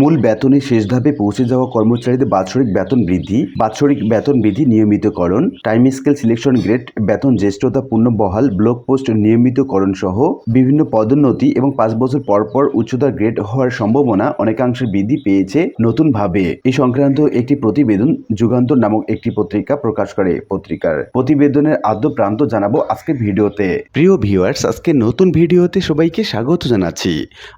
মূল বেতনের শেষ ধাপে পৌঁছে যাওয়া কর্মচারীদের বাৎসরিক বেতন বৃদ্ধি, বাৎসরিক বেতন বৃদ্ধি নিয়মিতকরণ টাইম স্কেল সিলেকশন গ্রেড বেতন জ্যেষ্ঠতা পূর্ণ বহাল ব্লক পোস্ট নিয়মিতকরণ সহ বিভিন্ন পদোন্নতি এবং পাঁচ বছর পর পর উচ্চতার গ্রেড হওয়ার সম্ভাবনা অনেকাংশে বৃদ্ধি পেয়েছে নতুনভাবে। এই সংক্রান্ত একটি প্রতিবেদন যুগান্তর নামক একটি পত্রিকা প্রকাশ করে পত্রিকার। প্রতিবেদনের আদ্য প্রান্ত জানাব আজকে ভিডিওতে। প্রিয় ভিউয়ার্স আজকে নতুন ভিডিওতে সবাইকে স্বাগত জানাচ্ছি।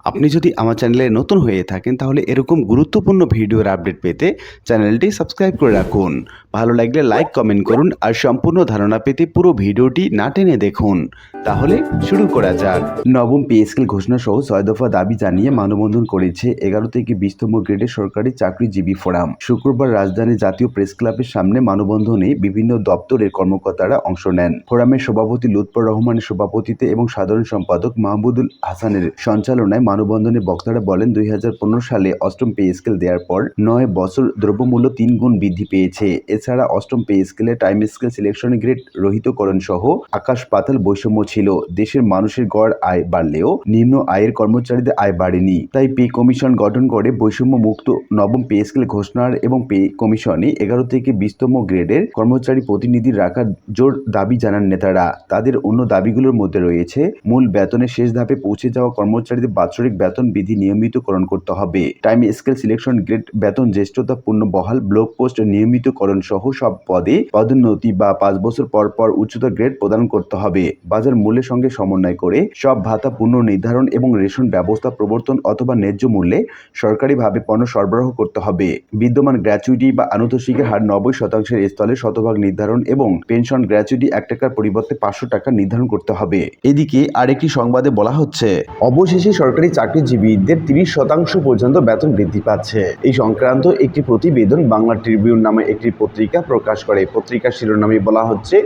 আপনি যদি আমার চ্যানেলে নতুন হয়ে থাকেন, তাহলে এরকম গুরুত্বপূর্ণ ভিডিওর আপডেট পেতে চ্যানেলটি সাবস্ক্রাইব করে রাখুন। ভালো লাগলে লাইক, কমেন্ট করুন আর সম্পূর্ণ ধারণা পেতে পুরো ভিডিওটি না টেনে দেখুন। তাহলে শুরু করা যাক। নবম পে স্কেল ঘোষণা সহ ছয় দফা দাবি জানিয়ে মানববন্ধন করেছে এগারো থেকে বিশতম গ্রেডের সরকারি চাকরিজীবী ফোরাম। শুক্রবার রাজধানী জাতীয় প্রেস ক্লাবের সামনে মানববন্ধনে বিভিন্ন দপ্তরের কর্মকর্তারা অংশ নেন। ফোরামের সভাপতি লুৎফর রহমানের সভাপতিতে এবং সাধারণ সম্পাদক মাহমুদুল হাসানের সঞ্চালনায় মানববন্ধনে বক্তারা বলেন, দুই হাজার পনেরো সালে অষ্টম পে স্কেল দেওয়ার পর নয় বছর দ্রব্যমূল্য তিন গুণ বৃদ্ধি পেয়েছে। এছাড়া অষ্টম পে স্কেলে টাইম স্কেল সিলেকশন গ্রেড রহিতকরণ সহ আকাশ পাতাল বৈষম্য ছিল। দেশের মানুষের গড় আয় বাড়লেও নিম্ন আয়ের কর্মচারীদের আয় বাড়েনি। তাই পে কমিশন গঠন করে বৈষম্য মুক্ত নবম পে স্কেল ঘোষণার এবং পে কমিশনে এগারো থেকে বিশতম গ্রেডের কর্মচারী প্রতিনিধি রাখার জোর দাবি জানান নেতারা। তাদের অন্য দাবিগুলোর মধ্যে রয়েছে, মূল বেতনের শেষ ধাপে পৌঁছে যাওয়া কর্মচারীদের বাৎসরিক বেতন বিধি নিয়মিতকরণ করতে হবে। টাইম স্কেল সিলেকশন গ্রেড বেতন জ্যেষ্ঠতা পূর্ণ বহাল ব্লক পোস্ট নিয়মিতকরণ সহ সব পদে পদোন্নতি বা পাঁচ বছর পর পর উচ্চতর গ্রেড প্রদান করতে হবে। বাজার মূল্যের সঙ্গে সমন্বয় করে সব ভাতা পুনর্নির্ধারণ এবং রেশন ব্যবস্থা প্রবর্তন অথবা ন্যায্য মূল্যে সরকারিভাবে পণ্য সরবরাহ করতে হবে। বিদ্যমান গ্র্যাচুইটি বা আনুতোষিকের হার নব্বই শতাংশের স্থলে শতভাগ নির্ধারণ এবং পেনশন গ্র্যাচুইটি এক টাকার পরিবর্তে পাঁচশো টাকা নির্ধারণ করতে হবে। এদিকে আরেকটি সংবাদে বলা হচ্ছে, অবশেষে সরকারি চাকরিজীবীদের তিরিশ শতাংশ পর্যন্ত বেতন বৃদ্ধি পাচ্ছে। এই সংক্রান্ত একটি প্রতিবেদন বাংলা ট্রিবিউন নামে একটি পত্রিকা প্রকাশ করে। পত্রিকার শিরোনামে বলা হচ্ছে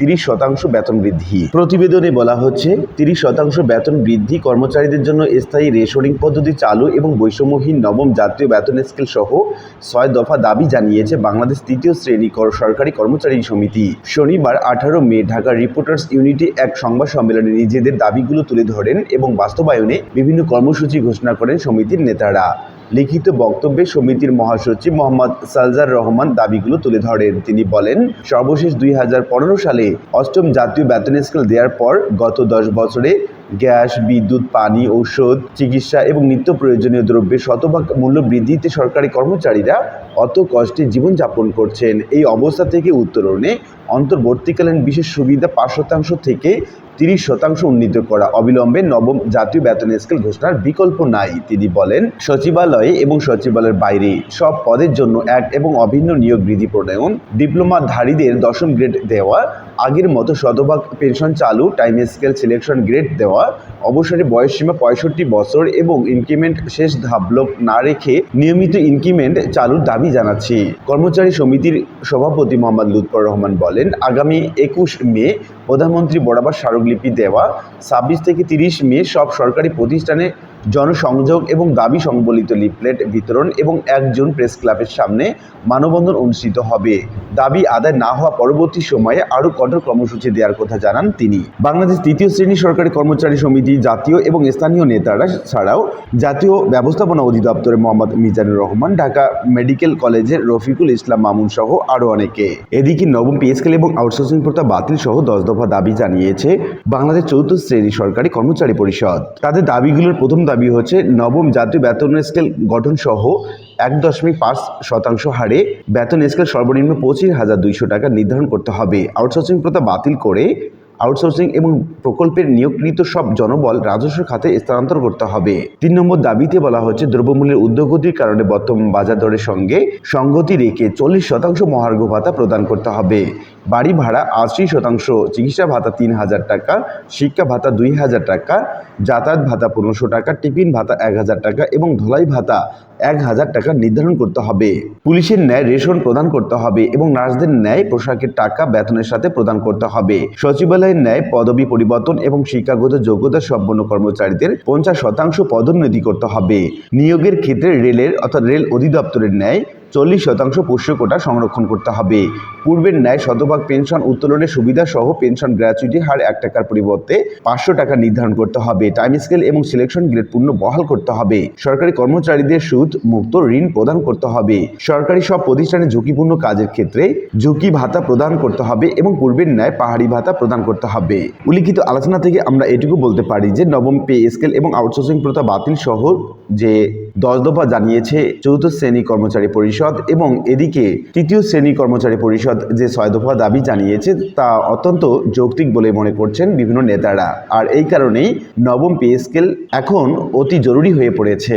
তিরিশ শতাংশ বেতন বৃদ্ধি। প্রতিবেদনে বলা হচ্ছে, তিরিশ শতাংশ বেতন বৃদ্ধি কর্মচারীদের জন্য স্থায়ী রেশনিং পদ্ধতি চালু এবং বৈষম্যহীন নবম জাতীয় বেতন স্কেল সহ ছয় দফা দাবি জানিয়েছে বাংলাদেশ তৃতীয় শ্রেণি কর- সরকারি কর্মচারী সমিতি। শনিবার আঠারো মে ঢাকা রিপোর্টার্স ইউনিটি এক সংবাদ সম্মেলনে নিজেদের দাবিগুলো তুলে ধরেন এবং বাস্তবায়নে বিভিন্ন কর্মসূচি ঘোষণা করেন সমিতির নেতারা। লিখিত বক্তব্যে সমিতির মহাসচিব মোহাম্মদ সালজার রহমান দাবিগুলো তুলে ধরেন। তিনি বলেন, সর্বশেষ দুই হাজার পনেরো সালে অষ্টম জাতীয় বেতন স্কেল দেওয়ার পর গত দশ বছরে গ্যাস, বিদ্যুৎ, পানি, ঔষধ, চিকিৎসা এবং নিত্য প্রয়োজনীয় দ্রব্যের শতভাগ মূল্য বৃদ্ধিতে সরকারি কর্মচারীরা অত কষ্টে জীবনযাপন করছেন। এই অবস্থা থেকে উত্তরণে অন্তর্বর্তীকালীন বিশেষ সুবিধা পাঁচ শতাংশ থেকে তিরিশ শতাংশ উন্নীত করা অবিলম্বে নবম জাতীয় বেতন স্কেল ঘোষণার বিকল্প নাই। তিনি বলেন, সচিবালয়ে এবং সচিবালয়ের বাইরে সব পদের জন্য এক এবং অভিন্ন নিয়োগ বৃদ্ধি প্রণয়ন, ডিপ্লোমাধারীদের দশম গ্রেড দেওয়া, আগের মতো শতভাগ পেনশন চালু, টাইম স্কেল সিলেকশন গ্রেড দেওয়া অবসরে বয়সসীমা পঁয়ষট্টি বছর এবং ইনক্রিমেন্ট শেষ ধাপলক না রেখে নিয়মিত ইনক্রিমেন্ট চালুর দাবি জানাচ্ছি। কর্মচারী সমিতির সভাপতি মোহাম্মদ লুৎফর রহমান বলেন, আগামী একুশ মে প্রধানমন্ত্রী বরাবর স্মারকলিপি দেওয়া ছাব্বিশ থেকে তিরিশ মে সব সরকারি প্রতিষ্ঠানে জনসংযোগ এবং দাবি সংবলিত লিফলেট বিতরণ এবং এক জুন প্রেস ক্লাবের সামনে মানববন্ধন অনুষ্ঠিত হবে। দাবি আদায় না হওয়া পরবর্তী সময়ে আরও কঠোর কর্মসূচি দেওয়ার কথা জানান তিনি। বাংলাদেশ তৃতীয় শ্রেণি সরকারি কর্মচারী সমিতি জাতীয় এবং স্থানীয় নেতারা ছাড়াও জাতীয় ব্যবস্থাপনা অধিদপ্তরের মোহাম্মদ মিজানুর রহমান, ঢাকা মেডিকেল কলেজের রফিকুল ইসলাম মামুন সহ আরও অনেকে। এদিকে নবম পে স্কেল এবং আউটসোর্সিং প্রথা বাতিল সহ দশ দফা দাবি জানিয়েছে বাংলাদেশ চতুর্থ শ্রেণি সরকারি কর্মচারী পরিষদ। তাদের দাবিগুলোর প্রথম দাবি হচ্ছে নবম জাতীয় বেতন স্কেল গঠন সহ এক দশমিক পাঁচ শতাংশ হারে বেতন স্কেল সর্বনিম্ন পঁচিশ হাজার দুইশো টাকা নির্ধারণ করতে হবে। আউটসোর্সিং প্রথা বাতিল করে আউটসোর্সিং এবং প্রকল্পের নিয়োগকৃত সব জনবল রাজস্ব খাতে স্থানান্তর করতে হবে। তিন নম্বর দাবিতে বলা হচ্ছে, দ্রব্যমূল্যের উদ্যোগতির কারণে বর্তমান বাজার দরের সঙ্গে সঙ্গতি রেখে চল্লিশ শতাংশ মহার্ঘ ভাতা প্রদান করতে হবে। বাড়ি ভাড়া আশি শতাংশ, চিকিৎসা ভাতা তিন হাজার টাকা, শিক্ষা ভাতা দুই হাজার টাকা, যাতায়াত ভাতা পনেরোশো টাকা, টিফিন ভাতা এক হাজার টাকা এবং ধলাই ভাতা এক হাজার টাকা নির্ধারণ করতে হবে। পুলিশের ন্যায় রেশন প্রদান করতে হবে এবং নার্সদের ন্যায় পোশাকের টাকা বেতনের সাথে প্রদান করতে হবে। সচিবালয়ের ন্যায় পদবি পরিবর্তন এবং শিক্ষাগত যোগ্যতা সম্পন্ন কর্মচারীদের পঞ্চাশ শতাংশ পদোন্নতি করতে হবে। নিয়োগের ক্ষেত্রে রেলের অর্থাৎ রেল অধিদপ্তরের ন্যায় চল্লিশ শতাংশ পোষ্য কোটা সংরক্ষণ করতে হবে। পূর্বের ন্যায় শতভাগ পেনশন উত্তোলনের সুবিধা সহ পেনশন গ্র্যাচুইটি হার এক টাকার পরিবর্তে পাঁচশো টাকা নির্ধারণ করতে হবে। টাইম স্কেল এবং সিলেকশন গ্রেড পূর্ণ বহাল করতে হবে। সরকারি কর্মচারীদের সুদ মুক্ত ঋণ প্রদান করতে হবে। সরকারি সব প্রতিষ্ঠানে ঝুঁকিপূর্ণ কাজের ক্ষেত্রে ঝুঁকি ভাতা প্রদান করতে হবে এবং পূর্বের ন্যায় পাহাড়ি ভাতা প্রদান করতে হবে। উল্লিখিত আলোচনা থেকে আমরা এটুকু বলতে পারি যে, নবম পে স্কেল এবং আউটসোর্সিং প্রথা বাতিল সহ যে দশ দফা জানিয়েছে চতুর্থ শ্রেণি কর্মচারী পরিষদ এবং এদিকে তৃতীয় শ্রেণি কর্মচারী পরিষদ যে ছয় দফা দাবি জানিয়েছে তা অত্যন্ত যৌক্তিক বলে মনে করছেন বিভিন্ন নেতারা। আর এই কারণেই নবম পে স্কেল এখন অতি জরুরি হয়ে পড়েছে।